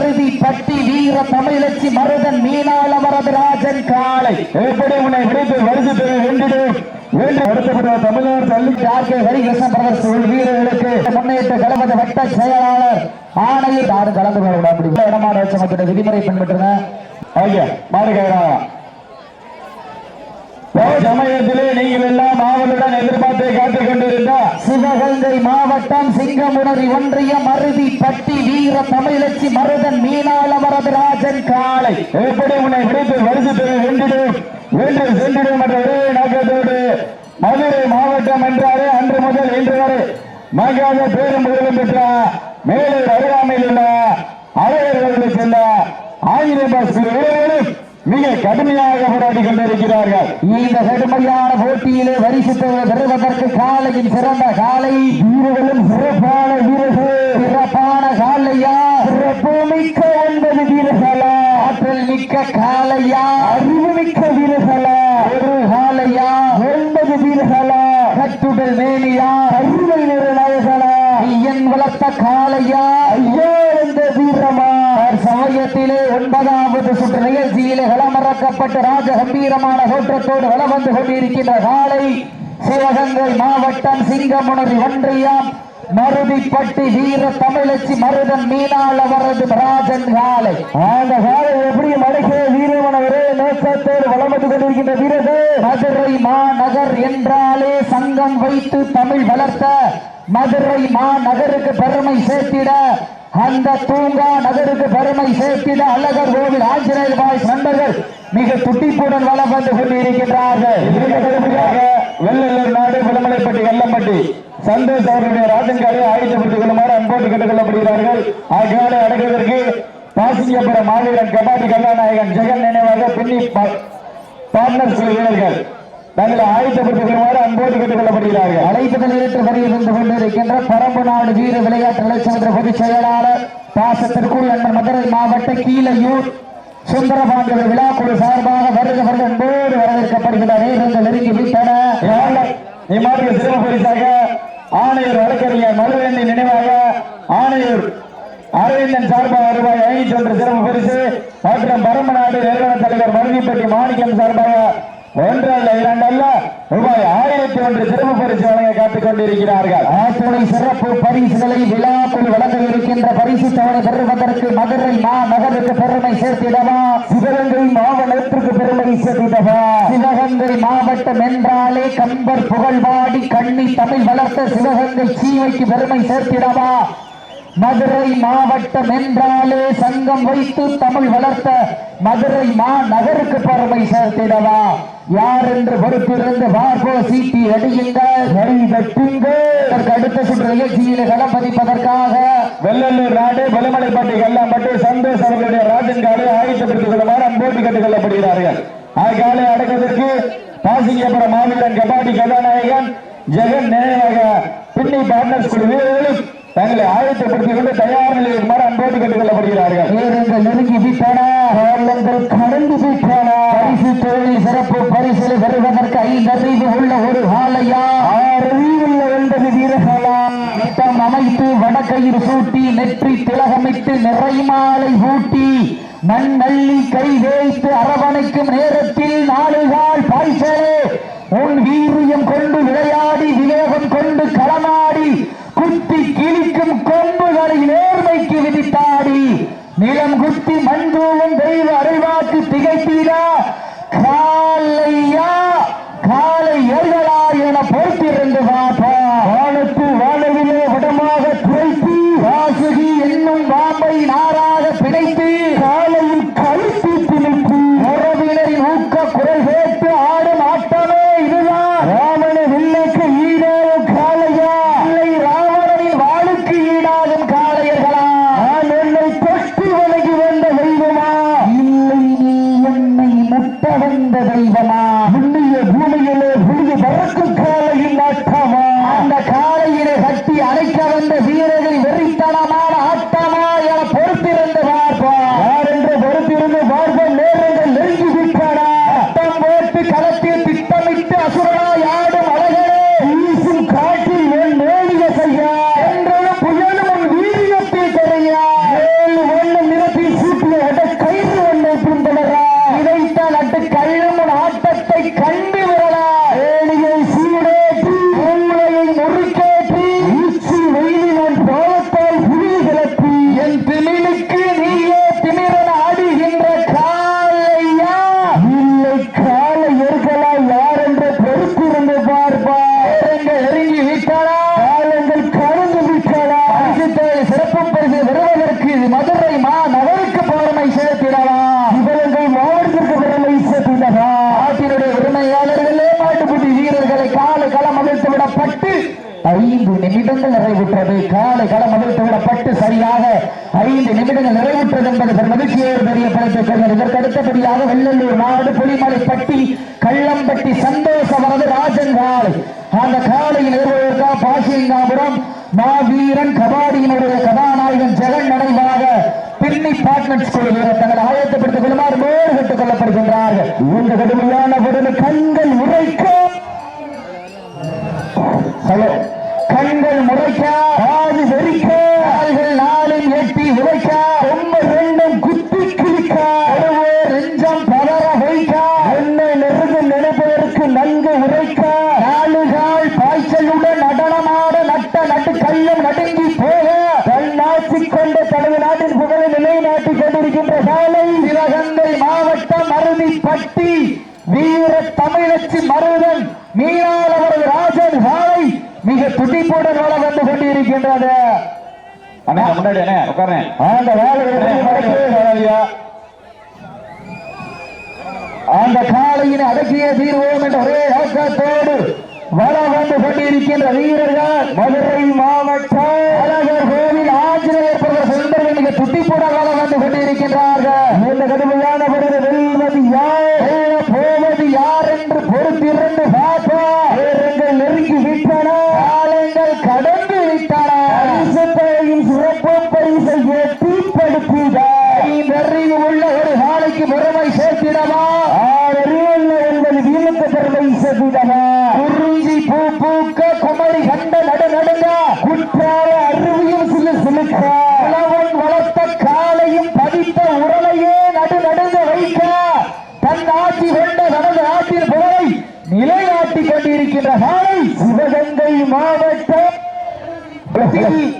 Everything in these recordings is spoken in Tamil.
மருதி பட்டி வீர தமிழச்சி மருதன் மீனாள வரதராஜன் காலை. எப்படி உன்னை விடுத்து வருது வென்றிடு வென்று அடுத்தப்பட்ட தமிழ்நாடு தள்ளி ஆர்கே ஹரிகிருஷ்ணன் பிரதர்ஸ் வீரர்களுக்கு முன்னேற்ற கலபத வட்ட செயலாளர் ஆணையர் யாரும் கலந்து கொள்ள முடியும் இடமாட வச்ச விதிமுறை பின்பற்றுங்க ஐயா மாடு சமயத்திலே நீங்கள் எல்லாம் ஆவலுடன் எதிர்பார்த்து காத்துக் கொண்டிருந்தா சிவகங்கை மாவட்டம் சிங்கமுனரி ஒன்றிய மருதி பட்டி வீர தமிழச்சி மருதன் மீனாள வரதராஜன் காளை. எப்படி உன்னை விடுத்து வருது வென்றிடு வென்று சென்றிடும் என்ற ஒரே நோக்கத்தோடு மதுரை மாவட்டம் என்றாலே அன்று முதல் இன்று வரை மகாத பேரும் முதலும் பெற்ற மேலூர் அருகாமையில் உள்ள அழகர்களுக்கு சென்ற ஆயிரம் பஸ் மிக கடுமையாக போராடி கொண்டிருக்கிறார்கள். இந்த கடுமையான போட்டியிலே வரிசத்தை பெறுவதற்கு காலையின் சிறந்த காலை. வீரர்களும் சிறப்பான வீரர்கள். சிறப்பான காலையா? சிறப்பு மிக்க ஒன்பது வீரர்களா? ஆற்றல் மிக்க காலையா? அறிவு மிக்க வீரர்களா? ஒரு காலையா? ஒன்பது வீரர்களா? கட்டுடல் மேனியா? அறிவை நிறநாயகளா ஐயன் வளர்த்த காலையா? ஐயோ இந்த வீரமா? சமயத்திலே ஒன்பதாவது சுற்று நிகழ்ச்சியிலே களமிறக்கப்பட்டு ராஜ கம்பீரமான தோற்றத்தோடு வலம் வந்து கொண்டிருக்கின்ற காலை சிவகங்கை மாவட்டம் சிங்கமுனரி ஒன்றியம் மருதிப்பட்டி வீர தமிழச்சி மருதன் மீனாள் அவரது ராஜன் காலை. அந்த காலை எப்படி மடக்கிய வீரமன ஒரே நோக்கத்தோடு வளம் வந்து கொண்டிருக்கின்ற வீரர்கள். மதுரை மாநகர் என்றாலே சங்கம் வைத்து தமிழ் வளர்த்த மதுரை மாநகருக்கு பெருமை சேர்த்திட அந்த தூங்கா நகருக்கு பெருமை சேர்த்திட அழகர் கோவில் ஆஞ்சநேயர் பாய்ஸ் நண்பர்கள் மிக துட்டிப்புடன் வளம் வந்து கொண்டிருக்கின்றார்கள். வெள்ளலூர் நாடு விளமலைப்பட்டி வெள்ளம்பட்டி. சந்தோஷ் அவர்களுடைய ராஜன்காரை ஆயுதப்படுத்திக் கொள்ளுமாறு அன்போடு கேட்டுக் கொள்ளப்படுகிறார்கள் ஆகியோரை அடங்குவதற்கு பாசிங்கபுரம் மாவீரன் கபாடி கல்லாநாயகன் ஜெகன் நினைவாக பின்னி பார்ட்னர் குழு வீரர்கள். தங்களை ஆயுதப்படுத்திக் கொள்ளுமாறு அன்போடு கேட்டுக் கொள்ளப்படுகிறார்கள் அழைப்புகள் ஏற்று வருகின்ற கொண்டிருக்கின்ற பரம்பு நாடு வீர விளையாட்டு நலச்சந்திர பொதுச் செயலாளர் பாசத்திற்குள் என்ற மதுரை மாவட்ட கீழையூர் சுந்தரபாண்டியர் விழாக்குழு சார்பாக வருக வருக அன்போடு வரவேற்கப்படுகின்ற நேரங்கள் நெருங்கி விட்டன? இம்மாற்று சிறப்பு பரிசாக ஆணையர் வழக்கறிஞர் மதுவேந்தி நினைவாக ஆணையர் அரவிந்தன் சார்பாக ரூபாய் ஐநூற்றி ஒன்று சிறப்பு பரிசு மற்றும் பரமநாடு நிறுவன தலைவர் மருதிப்பட்டி மாணிக்கம் சார்பாக ஒன்று அல்ல இரண்டு அல்ல ரூபாய் ஆயிரத்தி ஒன்று சிறப்பு பரிசு வழங்க காத்துக் கொண்டிருக்கிறார்கள். ஆத்துணை சிறப்பு பரிசுகளை விழாக்குழு வழங்க இருக்கின்ற பரிசு தவணை பெறுவதற்கு மதுரை மாநகருக்கு பெருமை சேர்த்திடவா? சிவகங்கை மாவட்டத்திற்கு பெருமை சேர்த்திடவா? சிவகங்கை மாவட்டம் என்றாலே கம்பர் புகழ்பாடி கண்ணி தமிழ் வளர்த்த சிவகங்கை சீமைக்கு பெருமை சேர்த்திடவா? மதுரை மாவட்டம் என்றாலே சங்கம் வைத்து தமிழ் வளர்த்த மதுரை மாநகருக்கு பெருமை சேர்த்திடவா. யார் என்று பொறுப்பிருந்து வார்போ சீட்டி அடியுங்கள் கை தட்டுங்கள் அதற்கு அடுத்த சுற்று நிகழ்ச்சியில் களம் பதிப்பதற்காக. வெள்ளலூர் நாடு பலமலைப்பட்டி கல்லாம்பட்டி சந்தோஷ் அவர்களுடைய ராஜன் காலை ஆயுதப்படுத்திக் கொள்ளுமாறு அன்போடு கேட்டுக்கொள்ளப்படுகிறார்கள் ஆகாலை அடக்குவதற்கு பாசிங்கபுரம் மாவீரன் கபாடி கதாநாயகன் ஜெகன் நினைவாக பின்னி பார்ட்னர்ஸ் குழு வீரர்களும் தங்களை ஆயத்தப்படுத்திக் கொண்டு தயார் நிலையில் இருக்குமாறு அன்போடு கேட்டுக் கொள்ளப்படுகிறார்கள் நேரங்கள் நெருங்கி விட்டன காலங்கள் கடந்து விட்டன பரிசு தொழில் சிறப்பு பரிசில் வருவதற்கு ஐந்தறிவு உள்ள ஒரு காலையா அறிவுள்ள ஒன்பது வீரர்களா நித்தம் அமைத்து வடக்கையில் சூட்டி நெற்றி திலகமிட்டு நிறைமாலை ஊட்டி மண் மல்லி கை வைத்து அரவணைக்கும் நேரத்தில் நாலுகால் பாய்ச்சலே உன் வீரியம் கொண்டு விளையாடி விவேகம் கொண்டு களமாடி குத்தி கிழிக்கும் கொம்புகளை நேர்மைக்கு விதித்தாடி நிலம் குத்தி மண்தூவும் தெய்வ அருள்வாக்கு திகைத்தீரா காலையா காலை எர்களா என பொறுத்திருந்து பாப்பா வானத்து வானவிலே விடமாக குறைத்து வாசுகி என்னும் பாம்பை நாராக பிணைத்து காலையில் கழுத்து திணித்து உறவினரின் ஊக்க குரல் கேட்டு ஆடும் ஆட்டமே இதுதான் ராவண வில்லைக்கு ஈடாகும் காளையா இல்லை ராவணனின் வாளுக்கு ஈடாகும் காளையர்களா நான் என்னை தொட்டு விலகி வந்த தெய்வமா இல்லை நீ என்னை முட்ட வந்த தெய்வமா புண்ணிய பூமியிலே புனித பறக்கும் காலையின் ஆட்டமா அந்த காலையிலே கட்டி அணைக்க வந்த வீரர்கள் வெறித்தனமான ஆட்டமா என பொறுத்திருந்த மா நகருக்கு பெருமை சேர்த்திடலாம் சிவகங்கை மாவட்டத்திற்கு பெருமை சேர்த்திடவா நாட்டினுடைய உரிமையாளர்களே மாட்டுப்பட்டி வீரர்களை காலை களம் அவிழ்த்து விடப்பட்டு ஐந்து நிமிடங்கள் நிறைவுற்றது காலை களம் அவிழ்த்து விடப்பட்டு சரியாக ஐந்து நிமிடங்கள் நிறைவுற்றது என்பது பெரும் மகிழ்ச்சியோடு தெரியப்படுத்திக் கொள்கிறது இதற்கு அடுத்தபடியாக வெள்ளலூர் நாடு புலிமலைப்பட்டி கள்ளம்பட்டி சந்தோஷவரது ராஜன் காலை அந்த காலையில் நிறுவனத்தா பாசியங்காபுரம் மாவீரன் கபாடியினுடைய கதாநாயகன் ஜெகன் நினைவாக பின்னி பார்ட்னர்ஸ் குழு வீரர் ஆயத்தப்படுத்திக் கொள்ளுமாறு மேல் கட்டுக் கொள்ளப்படுகின்றார்கள். இந்த கடுமையான பொருள் கண்கள் உரைக்க ஹலோ. கண்கள் முறைக்க காது வெறிக்க கால்கள் நாளில் எட்டி உரைக்க ரொம்ப ரெண்டும் குத்தி கிழிக்க அழுவே நெஞ்சம் பதற வைக்க என்னை நெருங்கும் நினைப்பதற்கு நன்கு உரைக்க நாலு கால் பாய்ச்சலுடன் நடனமாட நட்ட நட்டு கல்லும் நடுங்கி போக தன்னாட்சி கொண்ட தனது நாட்டின் புகழை நிலைநாட்டிக் கொண்டிருக்கின்ற சாலை சிவகங்கை மாவட்டம் அருவிப்பட்டி வீர தமிழச்சி மருதன் மீனால் அவரது ராஜன் சாலை மிக துடிப்புடன் வள வந்து கொண்டிருக்கின்றது அண்ணா முன்னாடி அண்ணே உட்காரேன் அந்த வேலையை அந்த காலையினை அடக்கிய தீர்வோம் என்ற ஒரே நோக்கத்தோடு வள வந்து கொண்டிருக்கின்ற வீரர்கள் மதுரை மாவட்டம் அழகர் கோவில் ஆஞ்சநேயர் சுந்தரம் மிக துட்டிப்புடன் வள வந்து கொண்டிருக்கின்றார்கள். இந்த கடுமையான பொழுது வெல்வது யார்? வெல்ல போவது யார் என்று பொறுத்திருந்து பார்ப்போம். சேர்த்திடவா அறிவு என்பது வீணுக்கு பெருமை சேர்த்திடவா குறிஞ்சி பூ பூக்க குமரி கண்ட நடு நடுங்க. குற்றால அருவியும் சிலு சிலுக்க. உழவன் வளர்த்த காலையும் பதித்த உரலையே நடு நடுங்க வைக்க. தன் ஆட்சி கொண்ட தனது ஆட்சியின் புகழை நிலைநாட்டிக் கொண்டிருக்கின்ற காலை சிவகங்கை மாவட்டம்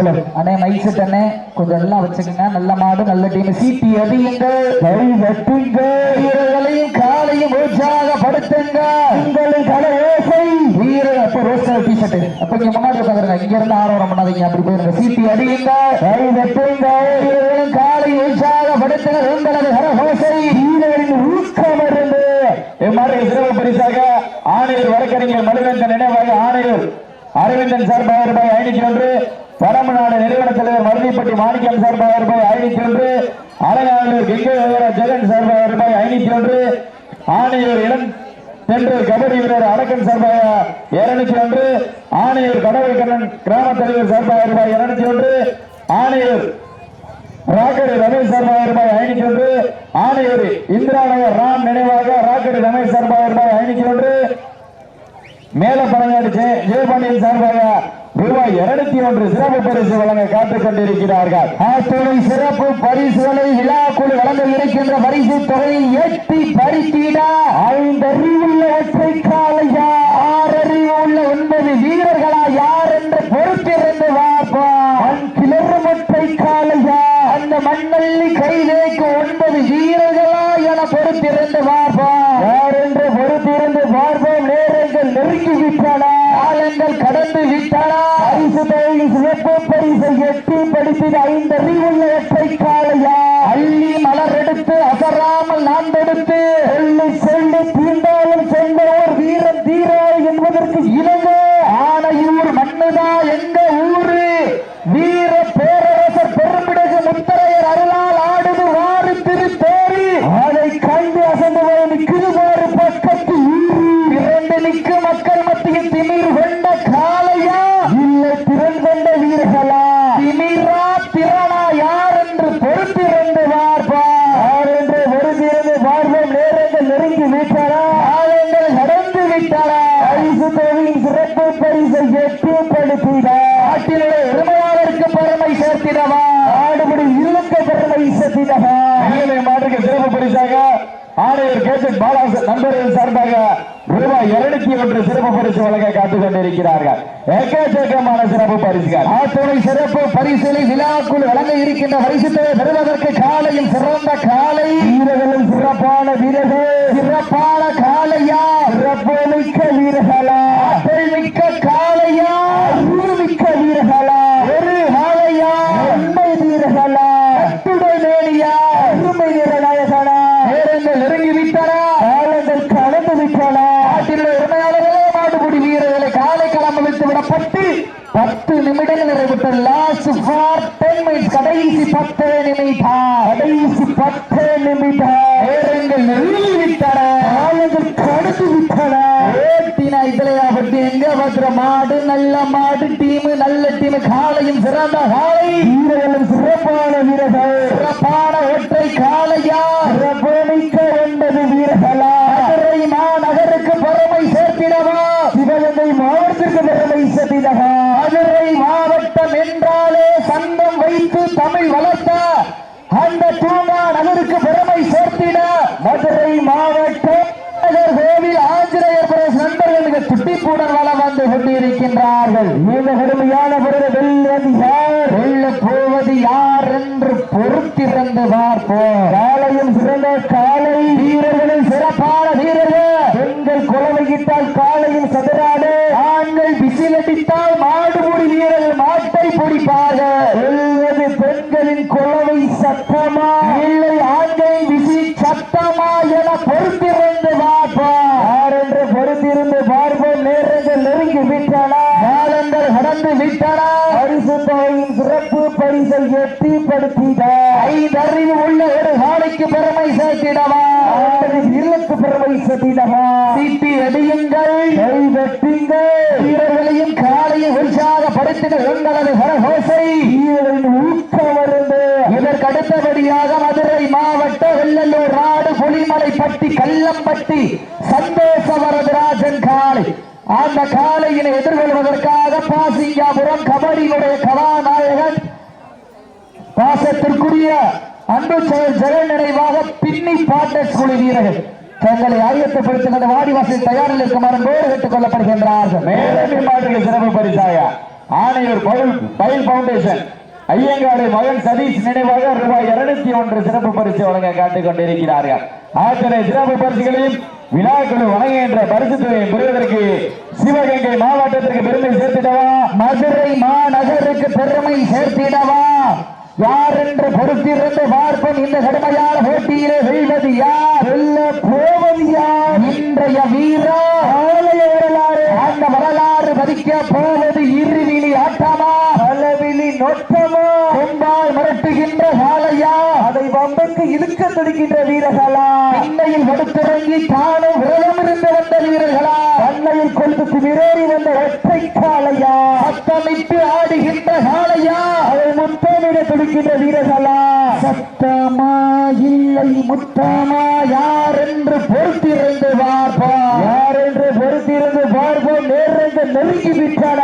ஹலோ அண்ணே மைசெட் அண்ணே கொஞ்சம் எல்லாம் வச்சுக்கோங்க. நல்ல மாடு நல்ல டீம் சீட்டி அடியுங்க. கை வெட்டுங்க. வீரர்களையும் காலையும் உற்சாகப்படுத்துங்க. உங்களின் கலை ஓசை வீரர். அப்ப ரோஸ்டர் டி ஷர்ட் அப்ப இங்க முன்னாடி உட்காந்துருங்க. இங்க இருந்து ஆரோரம் பண்ணாதீங்க. அப்படி போயிருங்க. சீட்டி அடியுங்க. கை வெட்டுங்க. வீரர்களும் காலையும் உற்சாகப்படுத்துங்க. உங்களது கர ஓசை வீரரின் ஊக்கம் இருந்து. எம்மாறு சிறப்பு பரிசாக ஆணையர் வழக்கறிஞர் மனுவேந்தன் நினைவாக ஆணையர் அரவிந்தன் சார்பாக ரூபாய் ஐநூற்றி ஒன்று பரமநாடு நிறுவன தலைவர் மருதிப்பட்டி மாணிக்கம் சார்பாக ரூபாய் ஐநூற்றி ஒன்று அலங்காநல்லூர் கெங்கை ஜெகன் சார்பாக ரூபாய் ஐநூற்றி ஒன்று ஆணையூர் இளம் சென்று கபடி வீரர் அடக்கன் சார்பாக இருநூற்றி ஒன்று ஆணையூர் கடவுள் கண்ணன் கிராம தலைவர் சார்பாக ரூபாய் இருநூற்றி ஒன்று ஆணையூர் ராக்கடி ரமேஷ் சார்பாக ரூபாய் ஐநூற்றி ஒன்று ஆணையூர் இந்திரா நகர் ராம் நினைவாக ராக்கடி ரமேஷ் சார்பாக ரூபாய் ஐநூற்றி ஒன்று மேல பழங்காடு ஜெயபாண்டியன் சார்பாக ரூபாய் இருநூத்தி ஒன்று சிறப்பு பரிசு வழங்க காத்துக் கொண்டிருக்கிறார்கள். ஆத்துணை சிறப்பு பரிசுகளை விழாக்குழு வழங்க இருக்கின்ற பரிசு தொகையை எட்டி பரிசீட ஐந்தறிவுள்ள ஒற்றை காலையா ஆறறிவுள்ள ஒன்பது வீரர்களா யார் என்று பொறுத்திருந்து பார்ப்போம். கிளறு ஒற்றை காலையா அந்த மண்ணள்ளி கைதேக்கு ஒன்பது வீரர்களா என பொறுத்திருந்து பார்ப்போம் யார் என்று பொறுத்திருந்து பார்ப்போம் நேரங்கள் நெருங்கி விட்டன காலங்கள் கடந்து விட்டன பரிசு தொகை சிறப்பு பரிசை எட்டி படிப்பில் ஐந்து அறிவுள்ள ஒற்றை காலையா அள்ளி மலர் எடுத்து அசராமல் நான் எடுத்து சொல்லி சொல்லி தீண்டாலும் சென்றோர் வீரன் தீரா என்பதற்கு இணங்க ஆனையூர் மண்ணுதா எங்க ஊரு வீர பேரரசர் பெருமிடகு முத்தரையர் அருளால் ஆடுது வாரு திருத்தேரி அதை கண்டு அசந்து போய் நிற்குது ஒரு பக்கத்து இரண்டு நிற்கு மக்கள் மத்தியில் திமிர் கொண்ட காளையா இல்லை திறன் கொண்ட வீரர்களா திமிரா திறனா யார் என்று பொறுத்திருந்து பார்ப்பா யார் என்று பொறுத்திருந்து பார்ப்போம் நேரங்கள் நெருங்கி விட்டனா காலங்கள் கடந்து விட்டனா பரிசு தொகையின் சிறப்பு பரிசை எட்டிப்படுத்திட நாட்டினுடைய உரிமையாளருக்கு பெருமை சேர்த்திடவா ஆடுபடி இல்லுக்கு பெருமை சேர்த்திடவா மேலே மாற்றுக்கு சிறப்பு பரிசாக ஆணையர் கேசன் பாலாசன் நண்பர்கள் சார்பாக ரூபாய் இருநூத்தி ஒன்று சிறப்பு பரிசு வழங்க காத்துக் கொண்டிருக்கிறார்கள். எக்கச்சக்கமான சிறப்பு பரிசுகள். ஆத்துணை சிறப்பு பரிசிலை விழாக்குள் வழங்க இருக்கின்ற பரிசுத்தை பெறுவதற்கு காலையில் சிறந்த காலை. வீரர்களும் சிறப்பான வீரர்கள் சிறப்பான காலையா சிறப்பு மிக்க வீரர்களா ஆற்றல் மிக்க காலையா அறிவு மிக்க வீரர்களா ஒரு காலையா உண்மை வீரர்களா கட்டி நிமிடங்கள் நிறைவுற்ற லாஸ்ட் ஃபார் டென் மினிட்ஸ் கடைசி பத்து நிமிடம் கடைசி பத்து நிமிடம் நேரங்கள் நெருங்கி விட்டன காலங்கள் கடந்து விட்டன ஓட்டின இதுலையா பற்றி எங்க பத்திர மாடு டீம் நல்ல டீம் காலையும் சிறந்த காலை. வீரர்களும் சிறப்பான வீரர்கள். சிறப்பான ஒற்றை காலையா சிறப்புமிக்க ஒன்பது வீரர்களா? மதுரை மாநகருக்கு பெருமை சேர்த்திடவா? சிவகங்கை மாவட்டத்திற்கு பெருமை சேர்த்திடவா? மதுரை மாவட்டம் என்றாலே சங்கம் வைத்து தமிழ் வளர்த்த அந்த தூங்கா நகருக்கு பெருமை சேர்த்திட. மதுரை மாவட்டம் நகர் கோவில் ஆஞ்சநேயர் பிரதேச துட்டிப்புடன் வளம் வந்து கொண்டிருக்கின்றார்கள். இந்த கடுமையான வெல்வது யார்? வெல்ல போவது யார் என்று பொறுத்திருந்து பார்ப்போம். காலையும் சிறந்த காலை வீரர்களும் சிறப்பான வீரர்கள். பெண்கள் குலவையிட்டால் காலையும் எட்டிப்படுத்திட ஐந்தறிவு உள்ள ஒரு காலைக்கு பெருமை சேர்த்திடவா? இல்லத்து பெருமை சேர்த்திடவா? சீட்டி அடியுங்கள் கை வெட்டுங்கள். வீரர்களையும் காலையை உற்சாகப்படுத்துங்கள் உங்களது கரகோசை. அடுத்தபடியாக மதுரை மாவட்ட வெள்ளலூர் நாடு புலிமலை பட்டி கல்லம்பட்டி சந்தோஷ வரதராஜன் காலை அந்த காலையினை எதிர்கொள்வதற்காக பாசிங்காபுரம் கபடியுடைய கதாநாயகன் பாசத்திற்குரிய அன்பு செயல் ஜெகன் நினைவாக பின்னி பாட்டர்ஸ் குழு வீரர்கள். தங்களை ஆயத்தப்படுத்துகின்ற வாடிவாசல் தயாரில் இருக்குமாறு கோடு கேட்டுக் கொள்ளப்படுகின்றார்கள் மேலும் மாட்டுக்கு சிறப்பு பரிசாயா? ஆணையூர் பயில் பயில் பவுண்டேஷன். ஐயங்காடு மகன் சதீஷ் நினைவாக ரூபாய் இருநூத்தி ஒன்று சிறப்பு பரிசு வழங்க காட்டிக் கொண்டிருக்கிறார்கள். அத்தனை சிறப்பு பரிசுகளையும் விழாக்குழு வழங்குகின்ற பரிசு தொகையை பெறுவதற்கு சிவகங்கை மாவட்டத்திற்கு பெருமை சேர்த்திடவா? மதுரை மாநகருக்கு பெருமை சேர்த்திடவா? யார் என்று பொறுத்திருந்து பார்ப்போம். இந்த கடுமையான போட்டியிலே வெல்வது யார்? வெல்ல போவது யார்? இன்றைய வீரா ஆலய வரலாறு. அந்த வரலாறு பதிக்க போவது இருவிழி ஆட்டமா? பலவிழி நொட்டமா? கொம்பால் மிரட்டுகின்ற காலையா அதை வம்புக்கு இழுக்க துடிக்கின்ற வீரர்களா? அன்னையில் படுத்திறங்கி தானும் விரதம் இருந்து வந்த வீரர்களா அன்னையில் கொண்டு விரோதி வந்த ஒற்றை காளையா? சத்தமிட்டு ஆடுகின்ற காளையா? அதை முத்தமிட துடிக்கின்ற வீரர்களா? சத்தமா இல்லை முத்தமா யார் என்று பொறுத்திருந்து பார்ப்போம் யார் என்று பொறுத்திருந்து பார்ப்போம் நேரங்கள் நெருங்கி விட்டன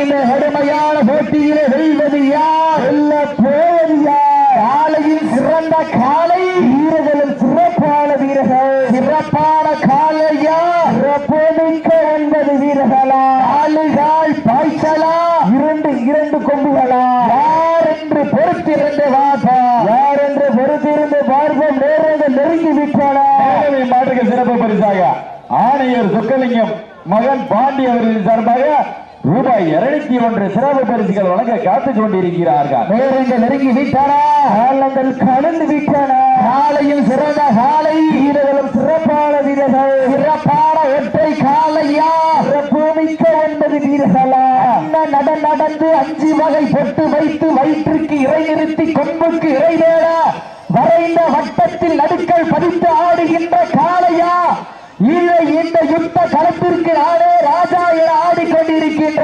இந்த கடுமையான போட்டியிலே வெல்வது யார்? வெல்ல போவது யார்? காலையில் சிறந்த காலை வீரர்களும் சிறப்பான வீரர்கள் சிறப்பான காலையா சிறப்புமிக்க ஒன்பது வீரர்களா ஆளுகால் பாய்ச்சலா இரண்டு இரண்டு கொம்புகளா யார் என்று பொறுத்திருந்து பார்ப்போம் யார் என்று பொறுத்திருந்து பார்ப்போம் நேரங்கள் நெருங்கி விட்டன மேலவை மாட்டுக்கு சிறப்பு பரிசாக ஆணையர் சொக்கலிங்கம் மகன் பாண்டி அவர்களின் சார்பாக ரூபாய் இருநூத்தி ஒன்று சிறப்பு பரிசுகள் வழங்க காத்துக் கொண்டிருக்கிறார்கள். நேரங்கள் நெருங்கி விட்டன காலங்கள் கடந்து விட்டன. காலையும் சிறந்த காலை. வீரர்களும் சிறப்பான வீரர்கள் சிறப்பான ஒற்றை காலையா? சிறப்புமிக்க ஒன்பது வீரர்களா நட நடந்து அஞ்சு வகை பொட்டு வைத்து வயிற்றுக்கு இறை நிறுத்தி கொம்புக்கு இறை வேட வரைந்த வட்டத்தில் நடுக்கள் பதித்து ஆடுகின்ற காளையா? இல்லை இந்த யுத்த களத்திற்கு நானே ராஜா என ஆடிக்கொண்டிருக்கின்ற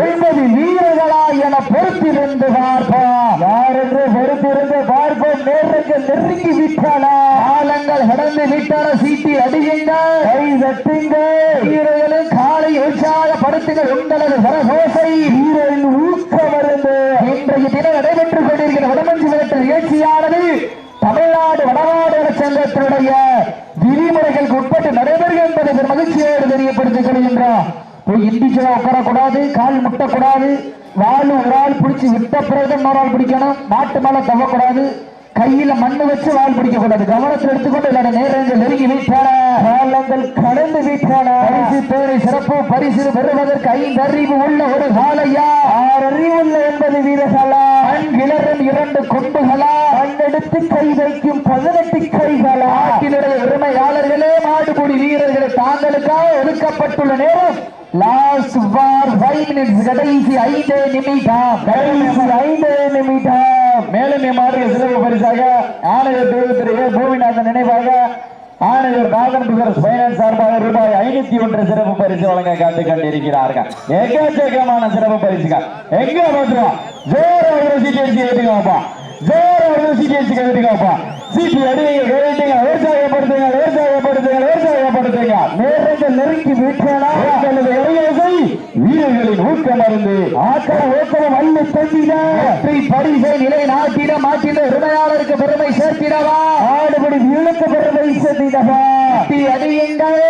ஒன்பது வீரர்களா என பொறுத்திருந்து பார்ப்போம். யார் என்று பொறுத்திருந்து பார்ப்போம். நேரங்கள் நெருங்கி விட்டன காலங்கள் கடந்து விட்டன சீட்டி அடியுங்கள் கை தட்டுங்கள் வீரர்களும் காலை உற்சாகப்படுத்துங்கள். உங்களது சரகோசை வீரரின் ஊக்கம் அருந்து இன்றைய தினம் நடைபெற்றுக் கொண்டிருக்கிற வடமஞ்சி விளக்கு நிகழ்ச்சியானது தமிழ்நாடு வடநாடு சங்கத்தினுடைய விதிமுறைகளுக்கு உட்பட்டு பெரும் மகிழ்ச்சியோடு தெரியப்படுத்திக் கொள்கின்றோம். போய் இண்டிச்சுவா உட்காரக்கூடாது கால் முட்டக்கூடாது வால் ஒரு ஆள் பிடிச்சி விட்ட பிறகு ஆள் பிடிக்கணும் மாட்டு மேல தவக்கூடாது கையில மண்ணு வச்சு வால் பிடிக்க கூடாது கவனத்தில் எடுத்துக்கொண்டு இல்லாத நேரங்கள் நெருங்கி வீட்டான காலங்கள் கடந்து வீட்டான பரிசு பேரை சிறப்பு பரிசு பெறுவதற்கு ஐந்து அறிவு உள்ள ஒரு காலையா ஆறு அறிவு உள்ள என்பது வீரர்களா மண் கிளறும் இரண்டு கொம்புகளா? மண்ணெடுத்து கை வைக்கும் பதினெட்டு கைகளா? நாட்டினுடைய உரிமையாளர்களே மாடுபுடி வீரர்கள் தாங்களுக்காக ஒதுக்கப்பட்டுள்ள நேரம் லாஸ்ட் ஃபார் ஃபைவ் மினிட்ஸ் கடைசி ஐந்து நிமிடம். கடைசி ஐந்து நிமிடம். மேலும் இம்மாதிரி சிறப்பு பரிசாக ஆணையர் தேவத்திரு ஏ பூமிநாதன் நினைவாக ஆணையர் பாகன் பிகர்ஸ் பைனான்ஸ் சார்பாக ரூபாய் ஐநூத்தி ஒன்று சிறப்பு பரிசு வழங்க காத்துக் கொண்டிருக்கிறார்கள். எக்கச்சக்கமான சிறப்பு பரிசுகள். எங்க பாத்துருவோம் ஜோர ஒரு சிடிஎஸ்சி கட்டுங்கப்பா ஒரு சிடிஎஸ்சி கட்டுங்கப்பா சிடி அடிங்க கட்டிங்க விவசாயப்படுத்துங்க விவசாயப்படுத்துங்க விவசாயப்படுத்துங்க. நேரங்கள் நெருங்கி விட்டனா வீரர்களின் ஊக்கம் மருந்து ஆக்கம் ஊக்கம் அள்ளி வெற்றி பரிசை நிலை நாட்டிட மாட்டிட உரிமையாளருக்கு பெருமை சேர்த்திடவா? ஆடுபடி விழுக்க பெருமை வெற்றி அடியுங்கள்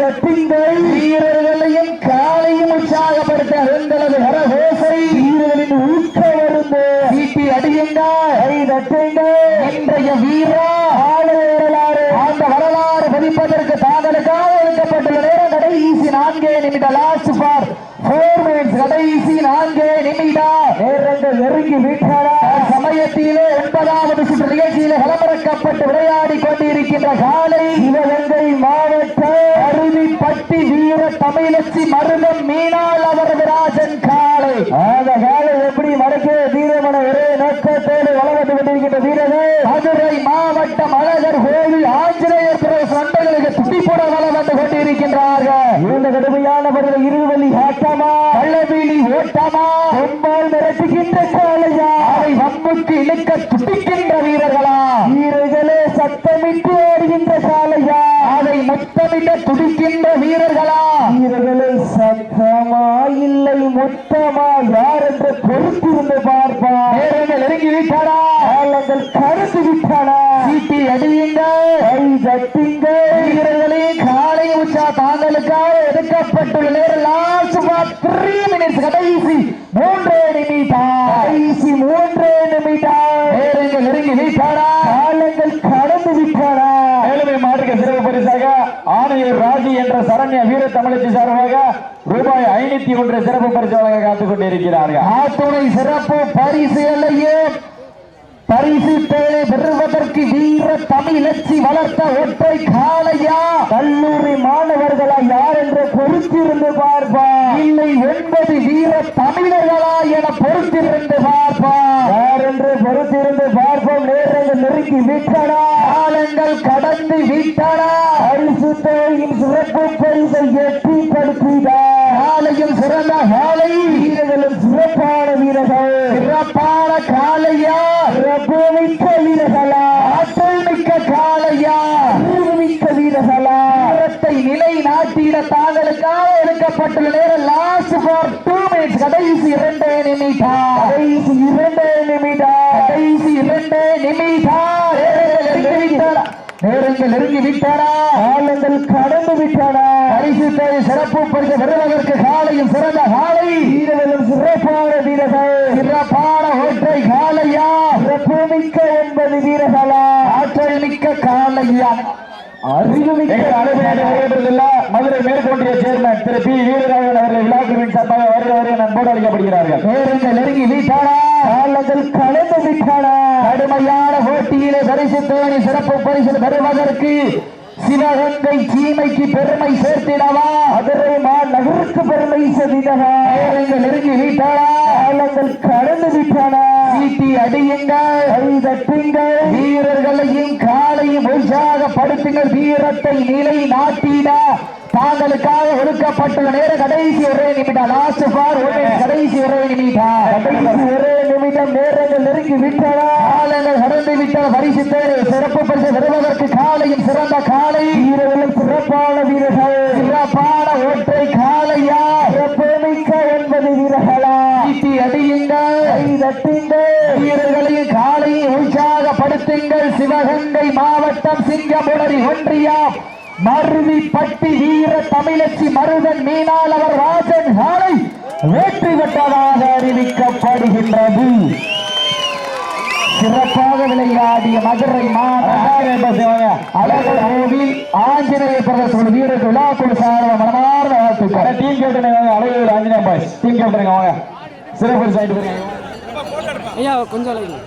ரத்திங்கள் வீரர்களையும் காலையும் உற்சாகப்படுத்த எங்களது ஹரஹோசை. வீரர்களின் ஊக்க மருந்து சீட்டி அடியுங்கள். ரத்திங்கள் இன்றைய வீரா ஆடு வரலாறு. அந்த வரலாறு பதிப்பதற்கு தாங்களுக்காக நேரம் கடைசி நான்கே நிமிடம் லாஸ்ட் ஃபார் ஃபோர் மினிட்ஸ் கடைசி நான்கே நிமிடம் நேரங்கள் நெருங்கி விட்டன சமயத்திலே ஒன்பதாவது சுற்று நிகழ்ச்சியிலே களமிறக்கப்பட்டு விளையாடி கொண்டிருக்கின்ற காலை சிவகங்கை மாவட்டம் அருவிப்பட்டி வீர தமிழச்சி மருதம் மீனாள் அவரது ராஜன் காலை. அந்த காலை எப்படி மடக்கே வீரமன ஒரே நோக்கத்தோடு வளர்ந்து கொண்டிருக்கின்ற வீரர்கள் மதுரை மாவட்டம் அழகர் கோவில் பிறகு சண்டைகளுக்கு துடிப்புட வளம் வந்து கொண்டிருக்கின்றார்கள். இந்த கடுமையான பருவ இருவழி ஆட்டமா? கள்ளவீலி ஓட்டமா? கொம்பால் மிரட்டுகின்ற காளையா அவை வம்புக்கு இழுக்க துடிக்கின்ற வீரர்களா? வீரர்களே சத்தமிட்டு ஆடுகின்ற காளையா அதை முத்தமிட துடிக்கின்ற வீரர்களா? வீரர்களே சத்தமா இல்லை மொத்தமா யார் என்று பொறுத்திருந்து பார்ப்பா நேரங்கள் நெருங்கி விட்டாரா? காலங்கள் கருத்து விட்டனா சீட்டி அடியுங்கள் கை தட்டுங்கள் வீரர்களே காலை உச்சா தாங்களுக்காக எடுக்கப்பட்டுள்ள நேரம் லாஸ்ட் ஃபார் த்ரீ மினிட்ஸ் கடைசி மூன்றே நிமிடம். கடைசி மூன்றே நிமிடம். நேரங்கள் நெருங்கி விட்டாரா? காலங்கள் கடந்து விட்டன மேலுமே மாற்றுக்க சிறப்பு பரிசாக ஆணையர் ராஜி என்ற சரண்ய வீர தமிழச்சி சார்பாக ரூபாய் ஐநூத்தி ஒன்று சிறப்பு பரிசு வழங்க காத்துக் கொண்டிருக்கிறார்கள். ஆத்துணை சிறப்பு பரிசு எல்லையே பரிசு பேரை பெறுவதற்கு வீர தமிழச்சி வளர்த்த ஒற்றை காலையா கல்லூரி மாணவர்களா யார் என்று பொறுத்திருந்து பார்ப்பா. இல்லை என்பது வீர தமிழர்களா என பொறுத்திருந்து பார்ப்பா. யார் என்று பொறுத்திருந்து பார்ப்போம். நேரங்கள் நெருங்கி விட்டனா. காலங்கள் கடந்து விட்டனா. பரிசு தேவையின் சிறப்பு பரிசை எட்டி படுத்தினார் காலையும் சிறந்த காலை வீரர்களும் சிறப்பான வீரர்கள். சிறப்பான காலையா சிறப்பு மிக்க வீரர்களா? ஆற்றல் மிக்க காளையா? அறிவு மிக்க வீரர்களா? வீரத்தை நிலை நாட்டிட தாங்களுக்காக எடுக்கப்பட்டுள்ள நேரம் லாஸ்ட் ஃபார் டூ மினிட்ஸ் கடைசி இரண்டே நிமிடம். கடைசி இரண்டே நிமிடம். கடைசி இரண்டே நிமிடம். நேரங்கள் நெருங்கி விட்டனா காலங்கள் கடந்து விட்டன பரிசு தேவை சிறப்பு பரிசு பெறுவதற்கு காலையும் சிறந்த காலை. வீரர்களும் சிறப்பான வீரர்கள். சிறப்பான ஒற்றை காலையா சிறப்பு மிக்க ஒன்பது வீரர்களா. ஆற்றல் மிக்க காலையா மதுரை மேற்கொண்டிய சேர்மன் திரு பி. வீரராகவன் அவர்கள் விழாக்குழுவின் சார்பாக வருட வருட நண்போடு அளிக்கப்படுகிறார்கள் நேரங்கள் நெருங்கி விட்டனா காலங்கள் கடந்து விட்டன கடுமையான போட்டியிலே பரிசு சிறப்பு பரிசு பெறுவதற்கு சிவகங்கை சீமைக்கு பெருமை சேர்த்திடவா? மதுரை மாநகருக்கு பெருமை நேரங்கள் நெருங்கி விட்டனா காலங்கள் கடந்து விட்டன சீட்டி அடியுங்கள். கை தட்டுங்கள். வீரர்களையும் காலையும் உற்சாகப்படுத்துங்கள் வீரத்தை நிலை நாட்டிட தாங்களுக்காக ஒதுக்கப்பட்டுள்ள நேர கடைசி ஒரே நிமிடம் லாஸ்ட் ஃபார் கடைசி ஒரே நிமிடம். கடைசி ஒரே நிமிடம் நேரங்கள் நெருங்கி விட்டன காலங்கள் கடந்து விட்ட பரிசு தேவை சிறப்பு பரிசு பெறுவதற்கு காலையும் சிறந்த காலை. வீரர்களும் சிறப்பான வீரர்கள். சிறப்பான ஒற்றை காலையா? சிறப்பு மிக்க ஒன்பது வீரர்களா? சீட்டி அடியுங்கள். தட்டுங்கள். வீரர்களையும் காலையை உற்சாகப்படுத்துங்கள். சிவகங்கை மாவட்டம் சிங்கமுனரி ஒன்றியம். மருவிப்பட்டி வீர தமிழச்சி மருதன் மீனால் அவர் ராஜன் காலை வெற்றி பெற்றதாக அறிவிக்கப்படுகின்றது. சிறப்பாக விளையாடிய மதுரை கோவில் ஆஞ்சநேய பிரதேச வீரர்கள் விழாக்குழு சார்ந்த மனமார்ந்த வாழ்த்துக்கள். டீம் கேப்டன் அழகு ஆஞ்சநேய பாய்ஸ் டீம் கேப்டன் வாங்க? சிறப்பு சாயிட்டு ஐயா கொஞ்சம் அழகு